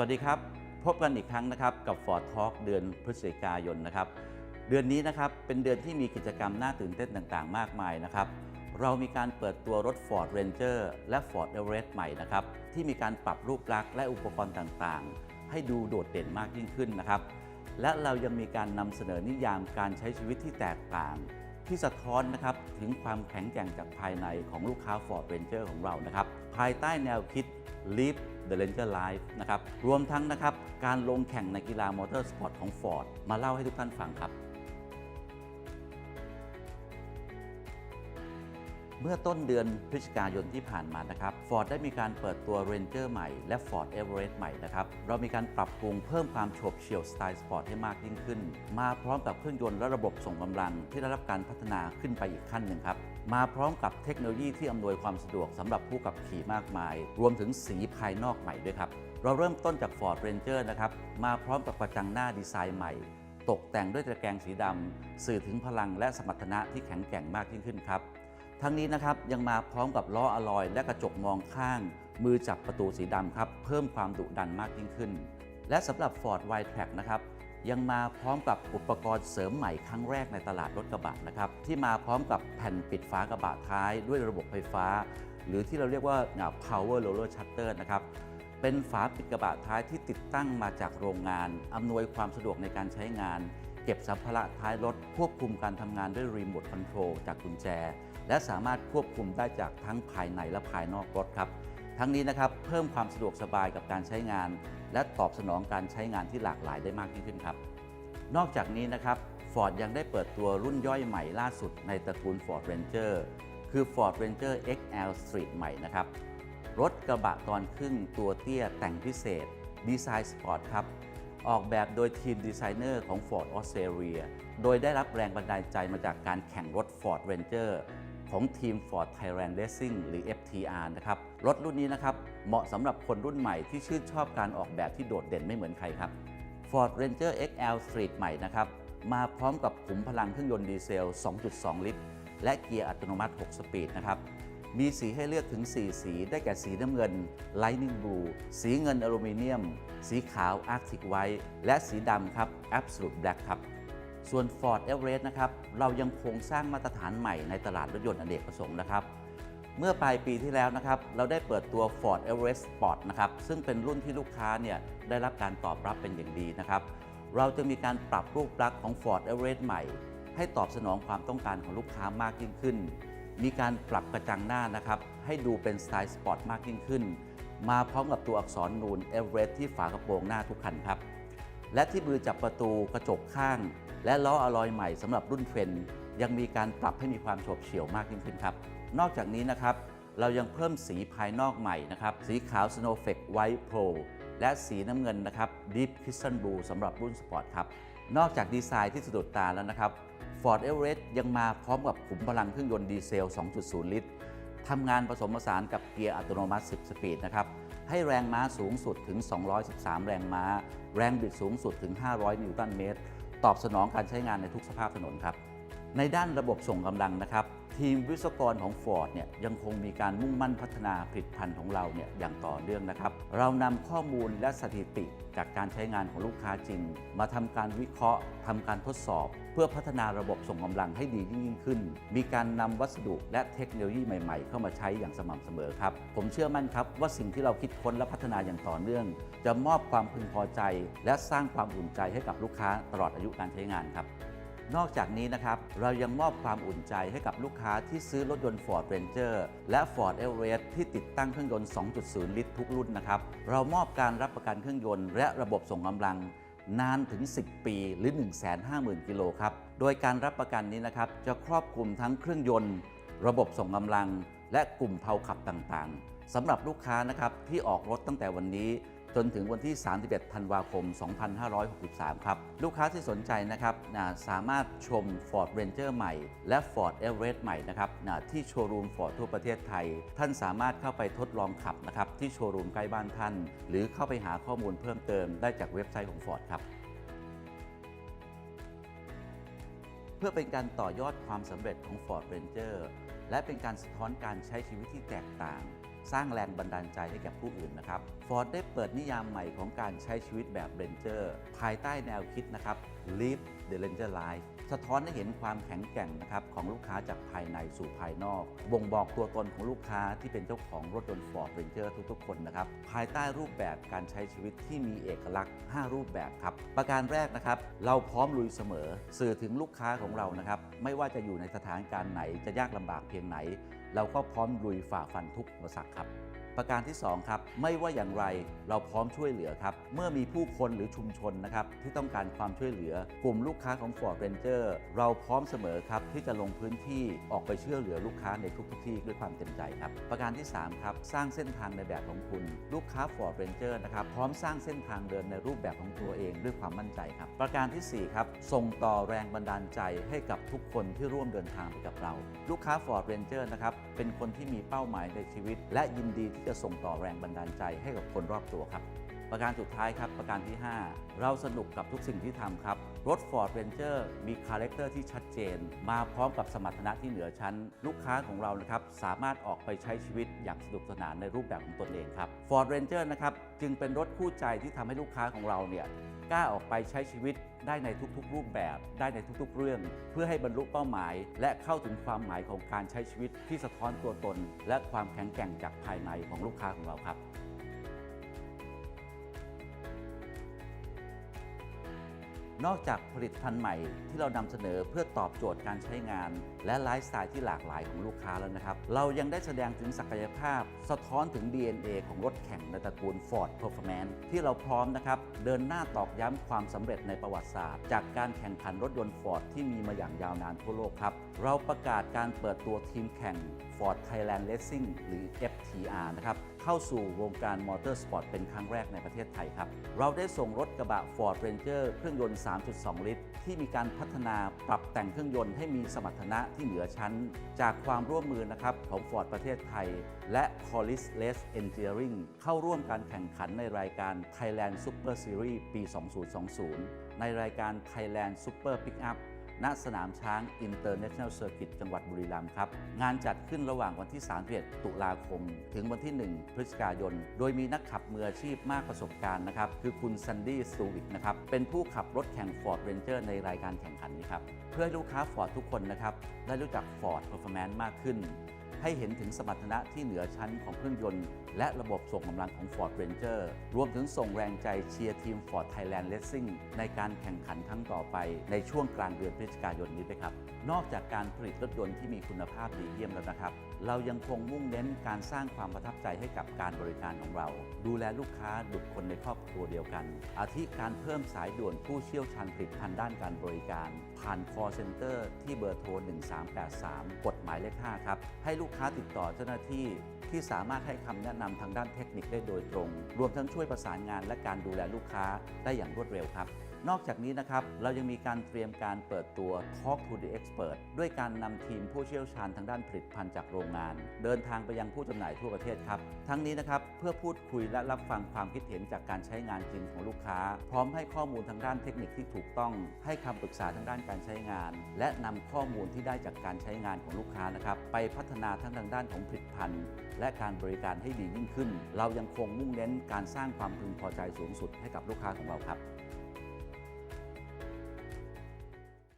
วัสดีครับ พบกันอีกครั้งนะครับกับ Ford Talk เดือนพฤศจิกายนนะครับ เดือนนี้นะครับเป็นเดือนที่มีกิจกรรมน่าตื่นเต้นต่างๆ มากมายนะครับ เรามีการเปิดตัวรถ Ford Ranger และ Ford Everest ใหม่นะครับ ที่มีการปรับรูปลักษณ์และอุปกรณ์ต่างๆ ให้ดูโดดเด่นมากยิ่งขึ้นนะครับ และเรายังมีการนำเสนอนิยามการใช้ชีวิตที่แตกต่าง ที่สะท้อนนะครับถึงความแข็งแกร่งจากภายในของลูกค้า Ford Ranger ของเรานะครับภายใต้แนวคิด Live the Ranger Life นะครับรวมทั้งนะครับการลงแข่งในกีฬามอเตอร์สปอร์ตของ Ford มาเล่าให้ทุกท่านฟังครับ เมื่อต้นเดือนพฤศจิกายนที่ผ่านมานะครับ Ford ได้มีการเปิดตัว Ranger ใหม่และ Ford Everest ใหม่นะครับ เรามีการปรับปรุงเพิ่มความโฉบเฉี่ยวสไตล์สปอร์ตให้มากยิ่งขึ้น มาพร้อมกับเครื่องยนต์และระบบส่งกำลังที่ได้รับการพัฒนาขึ้นไปอีกขั้นหนึ่งครับ มาพร้อมกับเทคโนโลยีที่อำนวยความสะดวกสำหรับผู้ขับขี่มากมาย รวมถึงสีภายนอกใหม่ด้วยครับ เราเริ่มต้นจาก Ford Ranger นะครับมาพร้อมกับกระจังหน้าดีไซน์ใหม่ตกแต่งด้วยตะแกรงสีดำสื่อถึงพลังและสมรรถนะที่แข็งแกร่งมากยิ่งขึ้นครับ ทั้งนี้นะครับยังมาพร้อมกับล้ออะลอยและกระจกมองข้าง มือจับประตูสีดำครับ เพิ่มความดุดันมากยิ่งขึ้น และสำหรับ Ford w i t r a c นะครับยังมาพร้อมกับอุปกรณ์เสริมใหม่ครั้งแรกในตลาดรถกระบะนะครับที่มาพร้อมกับแผ่นปิดฝากระบะท้ายด้วยระบบไฟฟ้า หรือที่เราเรียกว่า power roller shutter นะครับเป็นฝาปิดกระบะท้ายที่ติดตั้งมาจากโรงงาน อำนวยความสะดวกในการใช้งาน เก็บสัมภาระท้ายรถ ควบคุมการทำงานด้วยรีโมทคอนโทรลจากกุญแจ และสามารถควบคุมได้จากทั้งภายในและภายนอกรถครับ ทั้งนี้นะครับเพิ่มความสะดวกสบายกับการใช้งาน และตอบสนองการใช้งานที่หลากหลายได้มากยิ่งขึ้นครับ นอกจากนี้นะครับ Ford ยังได้เปิดตัวรุ่นย่อยใหม่ล่าสุดในตระกูล Ford Ranger คือ Ford Ranger XL Street ใหม่นะครับรถกระบะตอนครึ่งตัวเตี้ยแต่งพิเศษ ดีไซน์สปอร์ตครับ ออกแบบโดยทีมดีไซเนอร์ของ Ford Australia โดยได้รับแรงบันดาลใจมาจากการแข่งรถ Ford Ranger ของทีม Ford Thailand Racing หรือ FTR นะครับ รถรุ่นนี้นะครับ เหมาะสำหรับคนรุ่นใหม่ที่ชื่นชอบการออกแบบที่โดดเด่นไม่เหมือนใครครับ Ford Ranger XL Street ใหม่นะครับ มาพร้อมกับขุมพลังเครื่องยนต์ดีเซล 2.2 ลิตร และเกียร์อัตโนมัติ 6 สปีดนะครับ มีสีให้เลือกถึง 4 สีได้แก่สีน้ำเงิน Lightning Blue สีเงินอลูมิเนียม สีขาว Arctic White และสีดำครับ Absolute Black ครับ ส่วน Ford Everest นะครับ เรายังคงสร้างมาตรฐานใหม่ในตลาดรถยนต์อเนกประสงค์นะครับ เมื่อปลายปีที่แล้วนะครับ เราได้เปิดตัว Ford Everest Sport นะครับ ซึ่งเป็นรุ่นที่ลูกค้าเนี่ยได้รับการตอบรับเป็นอย่างดีนะครับ เราจะมีการปรับรูปลักษณ์ของ Ford Everest ใหม่ ให้ตอบสนองความต้องการของลูกค้ามากยิ่งขึ้น มีการปรับกระจังหน้านะครับ ให้ดูเป็นสไตล์สปอร์ตมากยิ่งขึ้น มาพร้อมกับตัวอักษรนูน Everest ที่ฝากระโปรงหน้าทุกคันครับ และที่มือจับประตูกระจกข้าง และล้ออะลอยใหม่สำหรับรุ่นเทรนยังมีการปรับให้มีความโฉบเฉี่ยวมากยิ่งขึ้นครับ นอกจากนี้นะครับ เรายังเพิ่มสีภายนอกใหม่นะครับ สีขาว Snowflake White Pro และสีน้ำเงินนะครับ Deep Crystal Blue สำหรับรุ่นสปอร์ตครับ นอกจากดีไซน์ที่สะดุดตาแล้วนะครับ Ford Everest ยังมาพร้อมกับขุมพลังเครื่องยนต์ดีเซล 2.0 ลิตรทำงานผสมผสานกับเกียร์อัตโนมัติ 10 สปีดนะครับ ให้แรงม้าสูงสุดถึง 213 แรงม้า แรงบิดสูงสุดถึง 500 นิวตันเมตร ตอบสนองการใช้งานในทุกสภาพถนนครับ ในด้านระบบส่งกำลังนะครับ ทีมวิศวกรของ Ford เนี่ยยังคงมีการมุ่งมั่นพัฒนาผลิตภัณฑ์ของเราเนี่ยอย่างต่อเนื่องนะครับ เรานำข้อมูลและสถิติจากการใช้งานของลูกค้าจริง มาทำการวิเคราะห์ทำการทดสอบ เพื่อพัฒนาระบบส่งกำลังให้ดียิ่งขึ้น มีการนำวัสดุและเทคโนโลยีใหม่ ๆ เข้ามาใช้อย่างสม่ำเสมอครับ ผมเชื่อมั่นครับว่าสิ่งที่เราคิดค้นและพัฒนาอย่างต่อเนื่อง จะมอบความพึงพอใจ และสร้างความอุ่นใจให้กับลูกค้าตลอดอายุการใช้งานครับ นอกจากนี้นะครับ เรายังมอบความอุ่นใจให้กับลูกค้าที่ซื้อรถยนต์ Ford Ranger และ Ford Everest ที่ติดตั้งเครื่องยนต์ 2.0 ลิตรทุกรุ่นนะครับ เรามอบการรับประกันเครื่องยนต์และระบบส่งกำลังนานถึง 10 ปีหรือ 150,000 กิโลครับ โดยการรับประกันนี้นะครับ จะครอบคลุมทั้งเครื่องยนต์ ระบบส่งกำลัง และกลุ่มเผาขับต่างๆสำหรับลูกค้านะครับที่ออกรถตั้งแต่วันนี้ จนถึงวันที่ 31 ธันวาคม 2563 ครับ ลูกค้าที่สนใจนะครับนะสามารถชม Ford Ranger ใหม่ และ Ford Everest ใหม่นะครับนะที่โชว์รูม Ford ทั่วประเทศไทย ท่านสามารถเข้าไปทดลองขับนะครับที่โชว์รูมใกล้บ้านท่าน หรือเข้าไปหาข้อมูลเพิ่มเติมได้จากเว็บไซต์ของ Ford ครับเพื่อเป็นการต่อยอดความสำเร็จของ Ford Ranger และเป็นการสะท้อนการใช้ชีวิตที่แตกต่าง สร้างแรงบันดาลใจให้แก่ผู้อื่นนะครับฟอร์ดได้เปิดนิยามใหม่ของการใช้ชีวิตแบบเรนเจอร์ภายใต้แนวคิดนะครับ Live the Ranger Life สะท้อนให้เห็นความแข็งแกร่งนะครับของลูกค้าจากภายในสู่ภายนอก บ่งบอกตัวตนของลูกค้าที่เป็นเจ้าของรถยนต์ Ford Ranger ทุกๆ คนนะครับ ภายใต้รูปแบบการใช้ชีวิตที่มีเอกลักษณ์ 5 รูปแบบครับ ประการแรกนะครับ เราพร้อมลุยเสมอ สื่อถึงลูกค้าของเรานะครับ ไม่ว่าจะอยู่ในสถานการณ์ไหนจะยากลำบากเพียงไหน เราก็พร้อมลุยฝ่าฟันทุกอุปสรรคครับ ประการที่ 2 ครับ ไม่ว่าอย่างไรเราพร้อมช่วยเหลือครับ เมื่อมีผู้คนหรือชุมชนนะครับที่ต้องการความช่วยเหลือกลุ่มลูกค้าของ Ford Ranger เราพร้อมเสมอครับที่จะลงพื้นที่ออกไปช่วยเหลือลูกค้าในทุกๆที่ด้วยความเต็มใจครับ ประการที่ 3 ครับ สร้างเส้นทางในแบบของคุณ ลูกค้า Ford Ranger นะครับพร้อมสร้างเส้นทางเดินในรูปแบบของตัวเองด้วยความมั่นใจครับ ประการทีสี่4 ครับ ส่งต่อแรงบันดาลใจให้กับทุกคนที่ร่วมเดินทางไปกับเรา ลูกค้า Ford Ranger นะครับเป็นคนที่มีเป้าหมายในชีวิต และยินดีที่จะส่งต่อแรงบันดาลใจให้กับคนรอบตัวครับ ประการสุดท้ายครับ ประการที่ 5 เราสนุกกับทุกสิ่งที่ทำครับ รถ Ford Ranger มีคาแรคเตอร์ที่ชัดเจน มาพร้อมกับสมรรถนะที่เหนือชั้น ลูกค้าของเรานะครับสามารถออกไปใช้ชีวิตอย่างสนุกสนานในรูปแบบของตนเองครับ Ford Ranger นะครับจึงเป็นรถคู่ใจที่ทำให้ลูกค้าของเราเนี่ย กล้าออกไปใช้ชีวิตได้ในทุกๆ รูปแบบ ได้ในทุกๆ เรื่อง เพื่อให้บรรลุเป้าหมาย และเข้าถึงความหมายของการใช้ชีวิตที่สะท้อนตัวตน และความแข็งแกร่งจากภายในของลูกค้าของเราครับ นอกจากผลิตภัณฑ์ใหม่ที่เรานำเสนอเพื่อตอบโจทย์การใช้งาน และไลฟ์สไตล์ที่หลากหลายของลูกค้าแล้วนะครับ เรายังได้แสดงถึงศักยภาพ สะท้อนถึง DNA ของรถแข่งในตระกูล Ford Performance ที่เราพร้อมนะครับ เดินหน้าตอกย้ำความสำเร็จในประวัติศาสตร์ จากการแข่งขันรถยนต์ Ford ที่มีมาอย่างยาวนานทั่วโลกครับ เราประกาศการเปิดตัวทีมแข่ง Ford Thailand Racing หรือ FTR นะครับเข้าสู่วงการมอเตอร์สปอร์ตเป็นครั้งแรกในประเทศไทยครับ เราได้ส่งรถกระบะ Ford Ranger เครื่องยนต์ 3.2 ลิตร ที่มีการพัฒนาปรับแต่งเครื่องยนต์ให้มีสมรรถนะที่เหนือชั้น จากความร่วมมือนะครับของ Ford ประเทศไทย และ Collis Race Engineering เข้าร่วมการแข่งขันในรายการ Thailand Super Series ปี 2020 ในรายการ Thailand Super Pickup ณสนามช้าง International Circuit จังหวัดบุรีรัมย์ครับ งานจัดขึ้นระหว่างวันที่ 31 ตุลาคม ถึงวันที่ 1 พฤศจิกายน โดยมีนักขับมืออาชีพมากประสบการณ์นะครับ คือคุณซันดี้สตูวิกนะครับ เป็นผู้ขับรถแข่ง Ford Ranger ในรายการแข่งขันนี้ครับ เพื่อให้ลูกค้า Ford ทุกคนนะครับ ได้รู้จัก Ford Performance มากขึ้น ให้เห็นถึงสมรรถนะที่เหนือชั้นของเครื่องยนต์ และระบบส่งกำลังของ Ford Ranger รวมถึงส่งแรงใจเชียร์ทีม Ford Thailand Racing ในการแข่งขันครั้งต่อไปในช่วงกลางเดือนพฤศจิกายนนี้ด้วยครับ นอกจากการผลิตรถยนต์ที่มีคุณภาพดีเยี่ยมแล้วนะครับ เรายังคงมุ่งเน้นการสร้างความประทับใจให้กับการบริการของเรา ดูแลลูกค้าดุจคนในครอบครัวเดียวกัน อาทิการเพิ่มสายด่วนผู้เชี่ยวชาญผลิตภัณฑ์ด้านการบริการ ผ่าน call center ที่เบอร์โทร 1383 กฎหมายเลข 5 ครับ ให้ลูกค้าติดต่อเจ้าหน้าที่ ที่สามารถให้คำแนะนำทางด้านเทคนิคได้โดยตรง รวมทั้งช่วยประสานงานและการดูแลลูกค้าได้อย่างรวดเร็วครับนอกจากนี้นะครับ เรายังมีการเตรียมการเปิดตัว Talk to the Expert ด้วยการนำทีมผู้เชี่ยวชาญทางด้านผลิตภัณฑ์จากโรงงาน เดินทางไปยังผู้จำหน่ายทั่วประเทศครับ ทั้งนี้นะครับ เพื่อพูดคุยและรับฟังความคิดเห็นจากการใช้งานจริงของลูกค้า พร้อมให้ข้อมูลทางด้านเทคนิคที่ถูกต้อง ให้คำปรึกษาทางด้านการใช้งาน และนำข้อมูลที่ได้จากการใช้งานของลูกค้านะครับ ไปพัฒนาทั้งทางด้านของผลิตภัณฑ์และการบริการให้ดียิ่งขึ้น เรายังคงมุ่งเน้นการสร้างความพึงพอใจสูงสุดให้กับลูกค้าของเราครับ